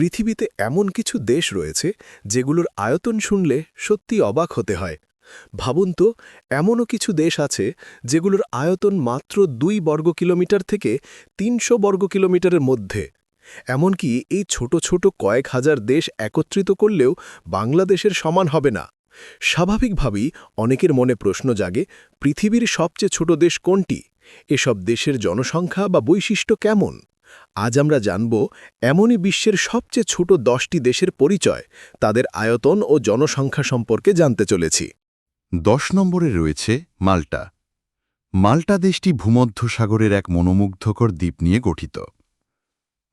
পৃথিবীতে এমন কিছু দেশ রয়েছে যেগুলোর আয়তন শুনলে সত্যি অবাক হতে হয়। ভাবুন তো, এমনও কিছু দেশ আছে যেগুলোর আয়তন মাত্র দুই বর্গ কিলোমিটার থেকে তিনশো বর্গ কিলোমিটারের মধ্যে। এমনকি এই ছোট ছোট কয়েক হাজার দেশ একত্রিত করলেও বাংলাদেশের সমান হবে না। স্বাভাবিকভাবেই অনেকের মনে প্রশ্ন জাগে, পৃথিবীর সবচেয়ে ছোট দেশ কোনটি? এসব দেশের জনসংখ্যা বা বৈশিষ্ট্য কেমন? আজ আমরা জানব এমনই বিশ্বের সবচেয়ে ছোট দশটি দেশের পরিচয় তাদের আয়তন ও জনসংখ্যা সম্পর্কে জানতে চলেছি। দশ নম্বরে রয়েছে মাল্টা। মাল্টা দেশটি ভূমধ্য সাগরের এক মনোমুগ্ধকর দ্বীপ নিয়ে গঠিত।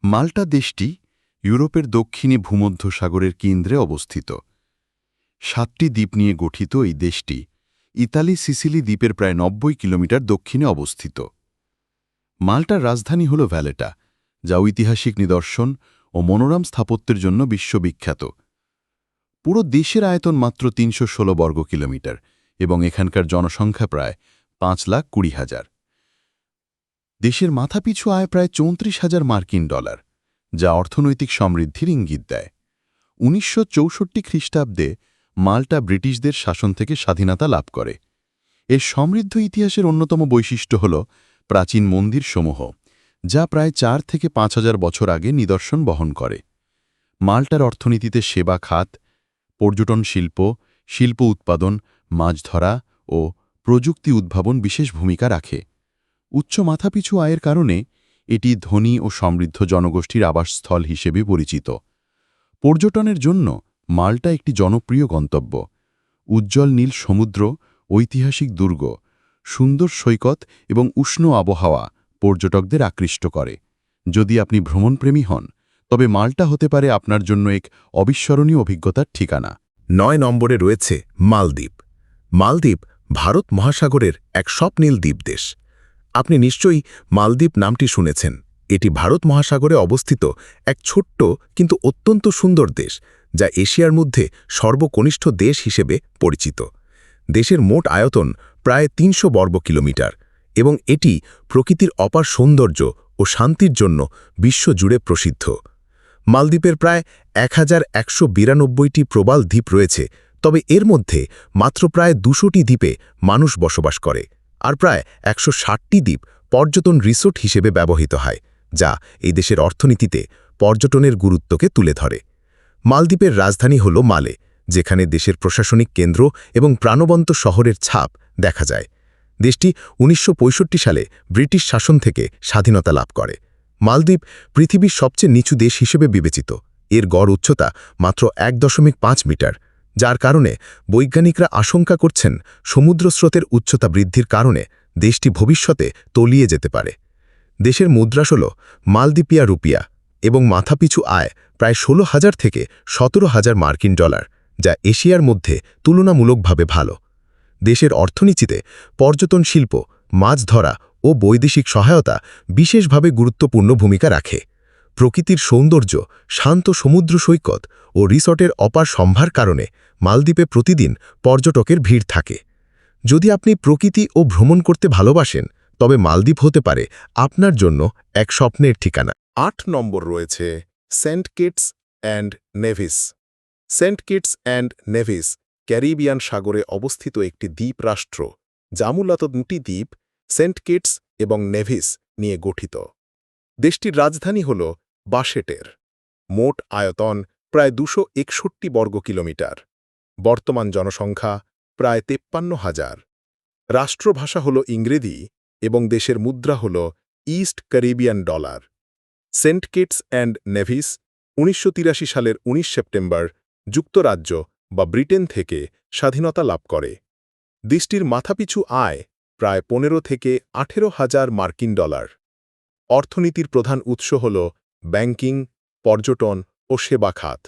মাল্টা দেশটি ইউরোপের দক্ষিণে ভূমধ্য সাগরের কেন্দ্রে অবস্থিত। সাতটি দ্বীপ নিয়ে গঠিত এই দেশটি ইতালি সিসিলি দ্বীপের প্রায় নব্বই কিলোমিটার দক্ষিণে অবস্থিত। মাল্টার রাজধানী হল ভ্যালেটা যা ঐতিহাসিক নিদর্শন ও মনোরম স্থাপত্যের জন্য বিশ্ববিখ্যাত। পুরো দেশের আয়তন মাত্র তিনশো ষোলো বর্গ কিলোমিটার এবং এখানকার জনসংখ্যা প্রায় পাঁচ লাখ কুড়ি হাজার। দেশের মাথাপিছু আয় প্রায় চৌত্রিশ হাজার মার্কিন ডলার, যা অর্থনৈতিক সমৃদ্ধির ইঙ্গিত দেয়। উনিশশো চৌষট্টি খ্রিস্টাব্দে মাল্টা ব্রিটিশদের শাসন থেকে স্বাধীনতা লাভ করে। এর সমৃদ্ধ ইতিহাসের অন্যতম বৈশিষ্ট্য হল প্রাচীন মন্দিরসমূহ। যা প্রায় চার থেকে পাঁচ হাজার বছর আগে নিদর্শন বহন করে। মাল্টার অর্থনীতিতে সেবা খাত, পর্যটন শিল্প শিল্প উৎপাদন মাছ ধরা ও প্রযুক্তি উদ্ভাবন বিশেষ ভূমিকা রাখে। উচ্চ মাথাপিছু আয়ের কারণে এটি ধনী ও সমৃদ্ধ জনগোষ্ঠীর আবাসস্থল হিসেবে পরিচিত। পর্যটনের জন্য মাল্টা একটি জনপ্রিয় গন্তব্য। উজ্জ্বল নীল সমুদ্র, ঐতিহাসিক দুর্গ, সুন্দর সৈকত এবং উষ্ণ আবহাওয়া পর্যটকদের আকৃষ্ট করে। যদি আপনি ভ্রমণপ্রেমী হন, তবে মাল্টা হতে পারে আপনার জন্য এক অবিস্মরণীয় অভিজ্ঞতার ঠিকানা। নয় নম্বরে রয়েছে মালদ্বীপ। মালদ্বীপ ভারত মহাসাগরের এক স্বপ্নীল দ্বীপ দেশ। আপনি নিশ্চয়ই মালদ্বীপ নামটি শুনেছেন। এটি ভারত মহাসাগরে অবস্থিত এক ছোট্ট কিন্তু অত্যন্ত সুন্দর দেশ, যা এশিয়ার মধ্যে সর্বকনিষ্ঠ দেশ হিসেবে পরিচিত। দেশের মোট আয়তন প্রায় তিনশো বর্গ কিলোমিটার। এবং এটি প্রকৃতির অপার সৌন্দর্য ও শান্তির জন্য বিশ্বজুড়ে প্রসিদ্ধ। মালদ্বীপের প্রায় এক হাজার প্রবাল দ্বীপ রয়েছে, তবে এর মধ্যে মাত্র প্রায় দুশোটি দ্বীপে মানুষ বসবাস করে, আর প্রায় একশো দ্বীপ পর্যটন রিসোর্ট হিসেবে ব্যবহৃত হয়, যা এই দেশের অর্থনীতিতে পর্যটনের গুরুত্বকে তুলে ধরে। মালদ্বীপের রাজধানী হল মালে, যেখানে দেশের প্রশাসনিক কেন্দ্র এবং প্রাণবন্ত শহরের ছাপ দেখা যায়। দেশটি উনিশশো পঁয়ষট্টি সালে ব্রিটিশ শাসন থেকে স্বাধীনতা লাভ করে। মালদ্বীপ পৃথিবীর সবচেয়ে নিচু দেশ হিসেবে বিবেচিত। এর গড় উচ্চতা মাত্র এক দশমিক পাঁচ মিটার, যার কারণে বৈজ্ঞানিকরা আশঙ্কা করছেন সমুদ্র স্রোতের উচ্চতা বৃদ্ধির কারণে দেশটি ভবিষ্যতে তলিয়ে যেতে পারে। দেশের মুদ্রাস হল মালদ্বীপিয়া রুপিয়া এবং মাথাপিছু আয় প্রায় ষোলো হাজার থেকে সতেরো হাজার মার্কিন ডলার, যা এশিয়ার মধ্যে তুলনামূলকভাবে ভালো। দেশের অর্থনীতিতে পর্যটন শিল্প, মাছ ধরা ও বৈদেশিক সহায়তা বিশেষভাবে গুরুত্বপূর্ণ ভূমিকা রাখে। প্রকৃতির সৌন্দর্য, শান্ত সমুদ্র সৈকত ও রিসর্টের অপার সম্ভার কারণে মালদ্বীপে প্রতিদিন পর্যটকের ভিড় থাকে। যদি আপনি প্রকৃতি ও ভ্রমণ করতে ভালোবাসেন, তবে মালদ্বীপ হতে পারে আপনার জন্য এক স্বপ্নের ঠিকানা। আট নম্বর রয়েছে Saint Kitts and Nevis. Saint Kitts and Nevis Caribbean সাগরে অবস্থিত একটি দ্বীপ রাষ্ট্র যা মূলত দুটি দ্বীপ, সেন্ট কিটস এবং নেভিস নিয়ে গঠিত। দেশটির রাজধানী হল বাসেটের মোট আয়তন প্রায় দুশো একষট্টি বর্গ কিলোমিটার। বর্তমান জনসংখ্যা প্রায় তেপ্পান্ন হাজার। রাষ্ট্রভাষা হল ইংরেজি এবং দেশের মুদ্রা হল East Caribbean dollar. Saint Kitts and Nevis উনিশশো তিরাশি সালের ১৯ সেপ্টেম্বর যুক্তরাজ্য বা ব্রিটেন থেকে স্বাধীনতা লাভ করে। দেশটির মাথাপিছু আয় প্রায় পনেরো থেকে আঠেরো হাজার মার্কিন ডলার। অর্থনীতির প্রধান উৎস হল ব্যাংকিং, পর্যটন ও সেবা খাত।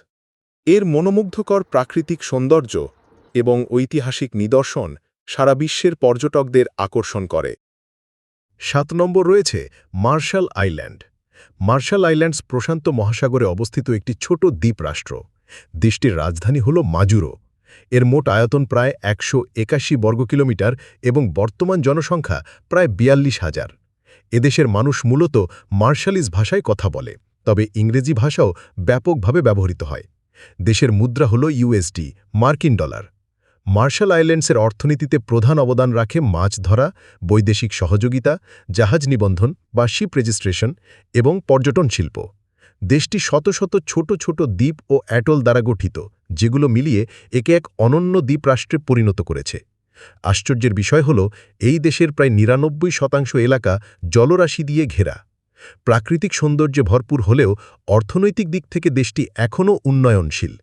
এর মনোমুগ্ধকর প্রাকৃতিক সৌন্দর্য এবং ঐতিহাসিক নিদর্শন সারা বিশ্বের পর্যটকদের আকর্ষণ করে। সাত নম্বর রয়েছে মার্শাল আইল্যান্ড। মার্শাল আইল্যান্ডস প্রশান্ত মহাসাগরে অবস্থিত একটি ছোট দ্বীপ রাষ্ট্র দেশটির রাজধানী হল মাজুরো। এর মোট আয়তন প্রায় একশো একাশি বর্গ কিলোমিটার এবং বর্তমান জনসংখ্যা প্রায় বিয়াল্লিশ হাজার। এদেশের মানুষ মূলত মার্শালিস ভাষায় কথা বলে, তবে ইংরেজি ভাষাও ব্যাপকভাবে ব্যবহৃত হয়। দেশের মুদ্রা হল ইউএসডি মার্কিন ডলার। মার্শাল আইল্যান্ডসের অর্থনীতিতে প্রধান অবদান রাখে মাছ ধরা, বৈদেশিক সহযোগিতা, জাহাজ নিবন্ধন বা শিপ রেজিস্ট্রেশন এবং পর্যটন শিল্প। দেশটি শত শত ছোট ছোট দ্বীপ ও অ্যাটল দ্বারা গঠিত, যেগুলো মিলিয়ে একে এক অনন্য দ্বীপ রাষ্ট্রে পরিণত করেছে। আশ্চর্যের বিষয় হল, এই দেশের প্রায় নিরানব্বই শতাংশ এলাকা জলরাশি দিয়ে ঘেরা। প্রাকৃতিক সৌন্দর্যে ভরপুর হলেও অর্থনৈতিক দিক থেকে দেশটি এখনও উন্নয়নশীল।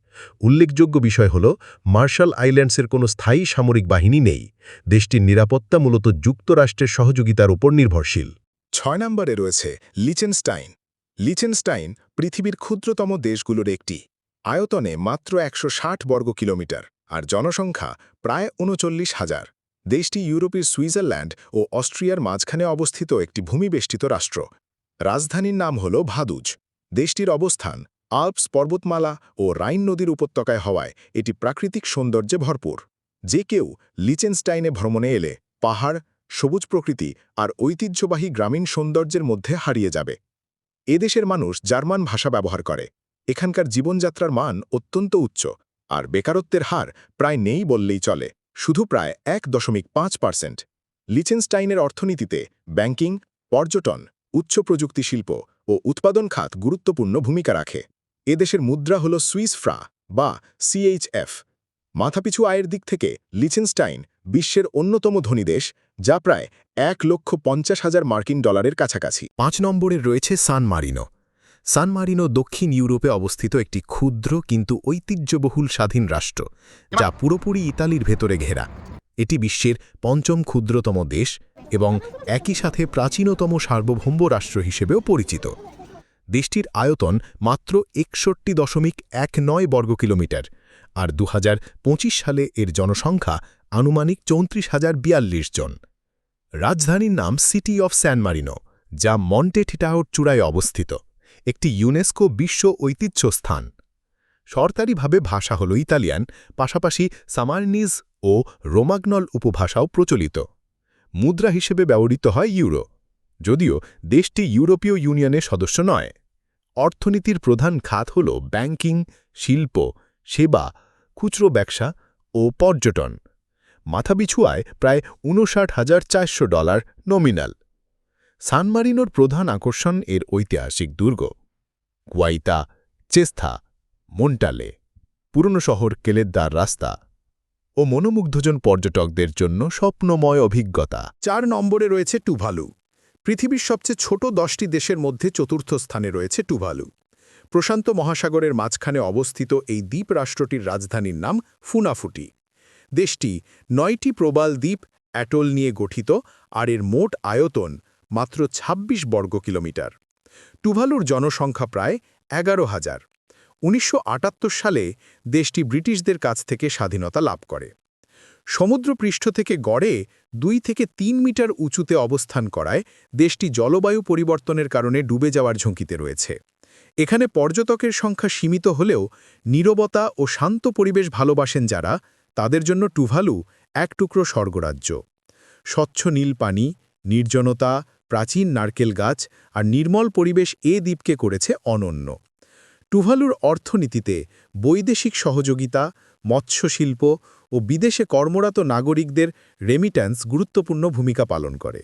উল্লেখযোগ্য বিষয় হল, মার্শাল আইল্যান্ডসের কোনো স্থায়ী সামরিক বাহিনী নেই। দেশটির নিরাপত্তা মূলত যুক্তরাষ্ট্রের সহযোগিতার উপর নির্ভরশীল। ছয় নম্বরে রয়েছে লিচেনস্টাইন। লিচেনস্টাইন পৃথিবীর ক্ষুদ্রতম দেশগুলোর একটি। আয়তনে মাত্র একশো ষাট বর্গ কিলোমিটার আর জনসংখ্যা প্রায় উনচল্লিশ হাজার। দেশটি ইউরোপের সুইজারল্যান্ড ও অস্ট্রিয়ার মাঝখানে অবস্থিত একটি ভূমিবেষ্টিত রাষ্ট্র। রাজধানীর নাম হল ভাদুজ। দেশটির অবস্থান আল্পস পর্বতমালা ও রাইন নদীর উপত্যকায় হওয়ায় এটি প্রাকৃতিক সৌন্দর্যে ভরপুর। যে কেউ লিচেনস্টাইনে ভ্রমণে এলে পাহাড়, সবুজ প্রকৃতি আর ঐতিহ্যবাহী গ্রামীণ সৌন্দর্যের মধ্যে হারিয়ে যাবে। এদেশের মানুষ জার্মান ভাষা ব্যবহার করে। এখানকার জীবনযাত্রার মান অত্যন্ত উচ্চ, আর বেকারত্বের হার প্রায় নেই বললেই চলে, শুধু প্রায় এক দশমিক পাঁচ পার্সেন্ট। লিচেনস্টাইনের অর্থনীতিতে ব্যাংকিং, পর্যটন, উচ্চ প্রযুক্তি শিল্প ও উৎপাদন খাত গুরুত্বপূর্ণ ভূমিকা রাখে। এদেশের মুদ্রা হল সুইস ফ্রা বা সিএইচএফ মাথাপিছু আয়ের দিক থেকে লিচেনস্টাইন বিশ্বের অন্যতম ধনী দেশ যা প্রায় এক লক্ষ পঞ্চাশ হাজার মার্কিন ডলারের কাছাকাছি। পাঁচ নম্বরে রয়েছে সান মারিনো। সান মারিনো দক্ষিণ ইউরোপে অবস্থিত একটি ক্ষুদ্র কিন্তু ঐতিহ্যবহুল স্বাধীন রাষ্ট্র, যা পুরোপুরি ইতালির ভেতরে ঘেরা। এটি বিশ্বের পঞ্চম ক্ষুদ্রতম দেশ এবং একই সাথে প্রাচীনতম সার্বভৌম রাষ্ট্র হিসেবেও পরিচিত। দেশটির আয়তন মাত্র একষট্টি দশমিক এক নয় বর্গ কিলোমিটার আর দু হাজার পঁচিশ সালে এর জনসংখ্যা আনুমানিক চৌত্রিশ হাজার বিয়াল্লিশ জন। রাজধানীর নাম সিটি অফ স্যান মারিনো, যা মন্টে চূড়ায় অবস্থিত, একটি ইউনেস্কো বিশ্ব ঐতিহ্য স্থান। সরকারিভাবে ভাষা হল ইতালিয়ান, পাশাপাশি সামার্নিজ ও রোমাগনল উপভাষাও প্রচলিত। মুদ্রা হিসেবে ব্যবহৃত হয় ইউরো, যদিও দেশটি ইউরোপীয় ইউনিয়নের সদস্য নয়। অর্থনীতির প্রধান খাত হল ব্যাংকিং, শিল্প, সেবা খুচরো ব্যবসা ও পর্যটন। মাথাপিছু আয় প্রায় উনষাট হাজার চারশো ডলার নমিনাল সানমারিনোর প্রধান আকর্ষণ এর ঐতিহাসিক দুর্গ। গুয়াইতা, চেস্থা, মন্টালে, পুরনো শহর কেলেদ্দার রাস্তা ও মনোমুগ্ধজন পর্যটকদের জন্য স্বপ্নময় অভিজ্ঞতা। চার নম্বরে রয়েছে টুভালু। পৃথিবীর সবচেয়ে ছোট দশটি দেশের মধ্যে চতুর্থ স্থানে রয়েছে টুভালু। প্রশান্ত মহাসাগরের মাঝখানে অবস্থিত এই দ্বীপ রাষ্ট্রটির রাজধানীর নাম ফুনাফুটি। দেশটি নয়টি প্রবাল দ্বীপ অ্যাটল নিয়ে গঠিত, আর এর মোট আয়তন মাত্র ২৬ বর্গ কিলোমিটার। টুভালুর জনসংখ্যা প্রায় এগারো হাজার। উনিশশো সালে দেশটি ব্রিটিশদের কাছ থেকে স্বাধীনতা লাভ করে। সমুদ্রপৃষ্ঠ থেকে গড়ে দুই থেকে তিন মিটার উঁচুতে অবস্থান করায় দেশটি জলবায়ু পরিবর্তনের কারণে ডুবে যাওয়ার ঝুঁকিতে রয়েছে। এখানে পর্যটকের সংখ্যা সীমিত হলেও নীরবতা ও শান্ত পরিবেশ ভালোবাসেন যারা, তাদের জন্য টুভালু এক টুকরো স্বর্গরাজ্য। স্বচ্ছ নীল পানি নির্জনতা, প্রাচীন নারকেল গাছ আর নির্মল পরিবেশ এ দ্বীপকে করেছে অনন্য। টুভালুর অর্থনীতিতে বৈদেশিক সহযোগিতা, মৎস্যশিল্প ও বিদেশে কর্মরত নাগরিকদের রেমিট্যান্স গুরুত্বপূর্ণ ভূমিকা পালন করে।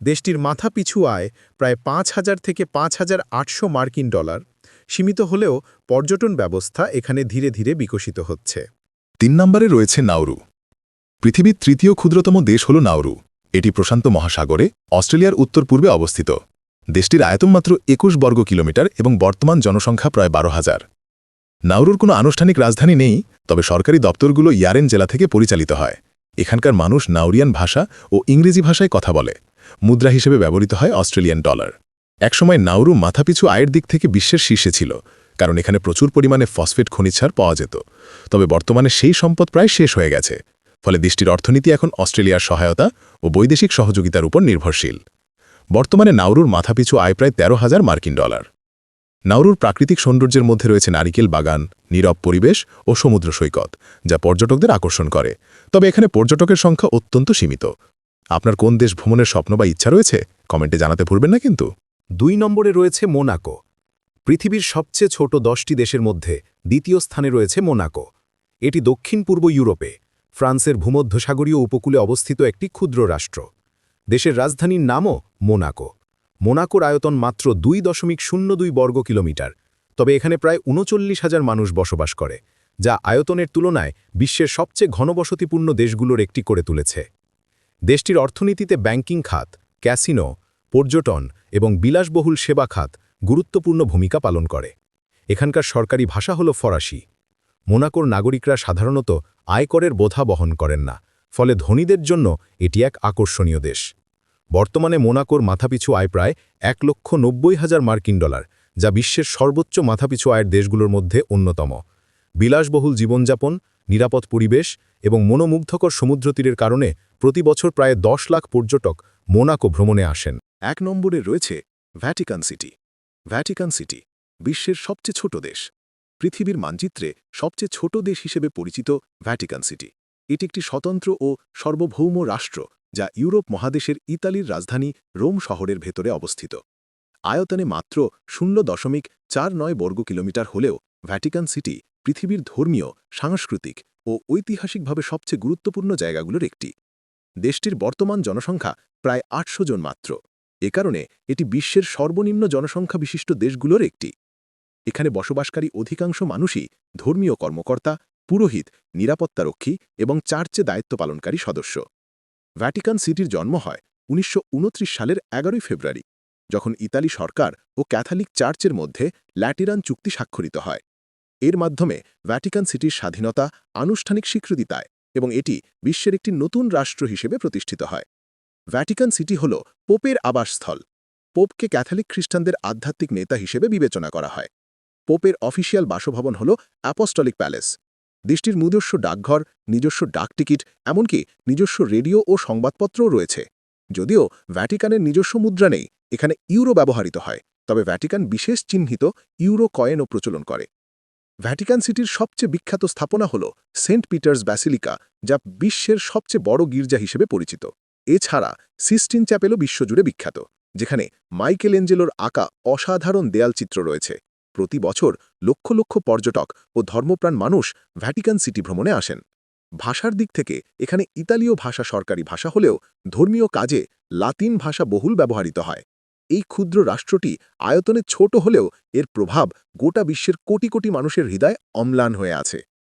দেশটির মাথাপিছু আয় প্রায় পাঁচ হাজার থেকে পাঁচ হাজার আটশো মার্কিন ডলার সীমিত হলেও পর্যটন ব্যবস্থা এখানে ধীরে ধীরে বিকশিত হচ্ছে। তিন নম্বরে রয়েছে নাউরু পৃথিবীর তৃতীয় ক্ষুদ্রতম দেশ হল নাউরু এটি প্রশান্ত মহাসাগরে, অস্ট্রেলিয়ার উত্তর পূর্বে অবস্থিত। দেশটির আয়তন মাত্র একুশ বর্গ কিলোমিটার এবং বর্তমান জনসংখ্যা প্রায় বারো হাজার। নাউরুর কোনো আনুষ্ঠানিক রাজধানী নেই, তবে সরকারি দপ্তরগুলো ইয়ারেন জেলা থেকে পরিচালিত হয়। এখানকার মানুষ নাউরিয়ান ভাষা ও ইংরেজি ভাষায় কথা বলে। মুদ্রা হিসেবে ব্যবহৃত হয় অস্ট্রেলিয়ান ডলার। একসময় নাউরু মাথাপিছু আয়ের দিক থেকে বিশ্বের শীর্ষে ছিল, কারণ এখানে প্রচুর পরিমাণে ফসফেট খনিজ পাওয়া যেত। তবে বর্তমানে সেই সম্পদ প্রায় শেষ হয়ে গেছে, ফলে দেশটির অর্থনীতি এখন অস্ট্রেলিয়ার সহায়তা ও বৈদেশিক সহযোগিতার উপর নির্ভরশীল। বর্তমানে নাউরুর মাথাপিছু আয় প্রায় তেরো হাজার মার্কিন ডলার। নাউরুর প্রাকৃতিক সৌন্দর্যের মধ্যে রয়েছে নারিকেল বাগান, নীরব পরিবেশ ও সমুদ্র সৈকত, যা পর্যটকদের আকর্ষণ করে। তবে এখানে পর্যটকের সংখ্যা অত্যন্ত সীমিত। আপনার কোন দেশ ভ্রমণের স্বপ্ন বা ইচ্ছা রয়েছে? কমেন্টে জানাতে ভুলবেন না কিন্তু। দুই নম্বরে রয়েছে মোনাকো। পৃথিবীর সবচেয়ে ছোট দশটি দেশের মধ্যে দ্বিতীয় স্থানে রয়েছে মোনাকো। এটি দক্ষিণ পূর্ব ইউরোপে, ফ্রান্সের ভূমধ্যসাগরীয় উপকূলে অবস্থিত একটি ক্ষুদ্র রাষ্ট্র। দেশের রাজধানীর নামও মোনাকো। মোনাকোর আয়তন মাত্র দুই দশমিক শূন্য দুই বর্গ কিলোমিটার, তবে এখানে প্রায় উনচল্লিশ হাজার মানুষ বসবাস করে, যা আয়তনের তুলনায় বিশ্বের সবচেয়ে ঘনবসতিপূর্ণ দেশগুলোর একটি করে তুলেছে। দেশটির অর্থনীতিতে ব্যাংকিং খাত, ক্যাসিনো, পর্যটন এবং বিলাসবহুল সেবা খাত গুরুত্বপূর্ণ ভূমিকা পালন করে। এখানকার সরকারি ভাষা হল ফরাসি। মোনাকোর নাগরিকরা সাধারণত আয়করের বোধা বহন করেন না, ফলে ধনীদের জন্য এটি এক আকর্ষণীয় দেশ। বর্তমানে মোনাকোর মাথাপিছু আয় প্রায় এক লক্ষ নব্বই হাজার মার্কিন ডলার, যা বিশ্বের সর্বোচ্চ মাথাপিছু আয়ের দেশগুলোর মধ্যে অন্যতম। বিলাসবহুল জীবনযাপন নিরাপদ পরিবেশ এবং মনোমুগ্ধকর সমুদ্রতীরের কারণে প্রতি বছর প্রায় দশ লাখ পর্যটক মোনাকো ভ্রমণে আসেন। এক নম্বরে রয়েছে ভ্যাটিকান সিটি ভ্যাটিকান সিটি বিশ্বের সবচেয়ে ছোট দেশ। পৃথিবীর মানচিত্রে সবচেয়ে ছোট দেশ হিসেবে পরিচিত ভ্যাটিকান সিটি এটি একটি স্বতন্ত্র ও সর্বভৌম রাষ্ট্র যা ইউরোপ মহাদেশের ইতালির রাজধানী রোম শহরের ভেতরে অবস্থিত। আয়তনে মাত্র শূন্য দশমিক চার নয় বর্গ কিলোমিটার হলেও ভ্যাটিকান সিটি পৃথিবীর ধর্মীয়, সাংস্কৃতিক ও ঐতিহাসিকভাবে সবচেয়ে গুরুত্বপূর্ণ জায়গাগুলোর একটি। দেশটির বর্তমান জনসংখ্যা প্রায় আটশো জন মাত্র। এ কারণে এটি বিশ্বের সর্বনিম্ন জনসংখ্যা বিশিষ্ট দেশগুলোর একটি। এখানে বসবাসকারী অধিকাংশ মানুষই ধর্মীয় কর্মকর্তা, পুরোহিত, নিরাপত্তারক্ষী এবং চার্চে দায়িত্ব পালনকারী সদস্য। ভ্যাটিকান সিটির জন্ম হয় উনিশশো উনত্রিশ সালের এগারোই ফেব্রুয়ারি, যখন ইতালি সরকার ও ক্যাথলিক চার্চের মধ্যে ল্যাটিরান চুক্তি স্বাক্ষরিত হয়। এর মাধ্যমে ভ্যাটিকান সিটির স্বাধীনতা আনুষ্ঠানিক স্বীকৃতি পায় এবং এটি বিশ্বের একটি নতুন রাষ্ট্র হিসেবে প্রতিষ্ঠিত হয়। ভ্যাটিকান সিটি হল পোপের আবাসস্থল। পোপকে ক্যাথলিক খ্রিস্টানদের আধ্যাত্মিক নেতা হিসেবে বিবেচনা করা হয়। পোপের অফিসিয়াল বাসভবন হল অ্যাপস্টলিক প্যালেস। দেশটির নিজস্ব ডাকঘর, নিজস্ব ডাকটিকিট এমনকি নিজস্ব রেডিও ও সংবাদপত্রও রয়েছে। যদিও ভ্যাটিকানের নিজস্ব মুদ্রা নেই, এখানে ইউরো ব্যবহৃত হয়, তবে ভ্যাটিকান বিশেষ চিহ্নিত ইউরো কয়েনও প্রচলন করে। ভ্যাটিকান সিটির সবচেয়ে বিখ্যাত স্থাপনা হল সেন্ট পিটার্স ব্যাসিলিকা, যা বিশ্বের সবচেয়ে বড় গির্জা হিসেবে পরিচিত। এছাড়া সিস্টিন চ্যাপেলও বিশ্বজুড়ে বিখ্যাত, যেখানে মাইকেল এঞ্জেলোর আঁকা অসাধারণ দেয়ালচিত্র রয়েছে। প্রতি বছর লক্ষ লক্ষ পর্যটক ও ধর্মপ্রাণ মানুষ ভ্যাটিকান সিটি ভ্রমণে আসেন। ভাষার দিক থেকে এখানে ইতালীয় ভাষা সরকারি ভাষা হলেও ধর্মীয় কাজে লাতিন ভাষা বহুল ব্যবহৃত হয়। এই ক্ষুদ্র রাষ্ট্রটি আয়তনে ছোট হলেও এর প্রভাব গোটা বিশ্বের কোটি কোটি মানুষের হৃদয় অম্লান হয়ে আছে।